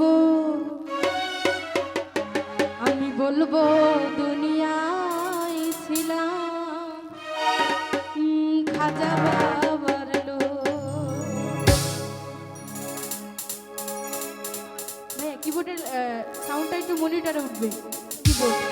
বলব? আমি বলব দুনিয়ায় ছিলাম। খাজা বাবার ভাইয়া কিবোর্ডের সাউন্ডটা একটু মনিটরে উঠবে। কিবোর্ড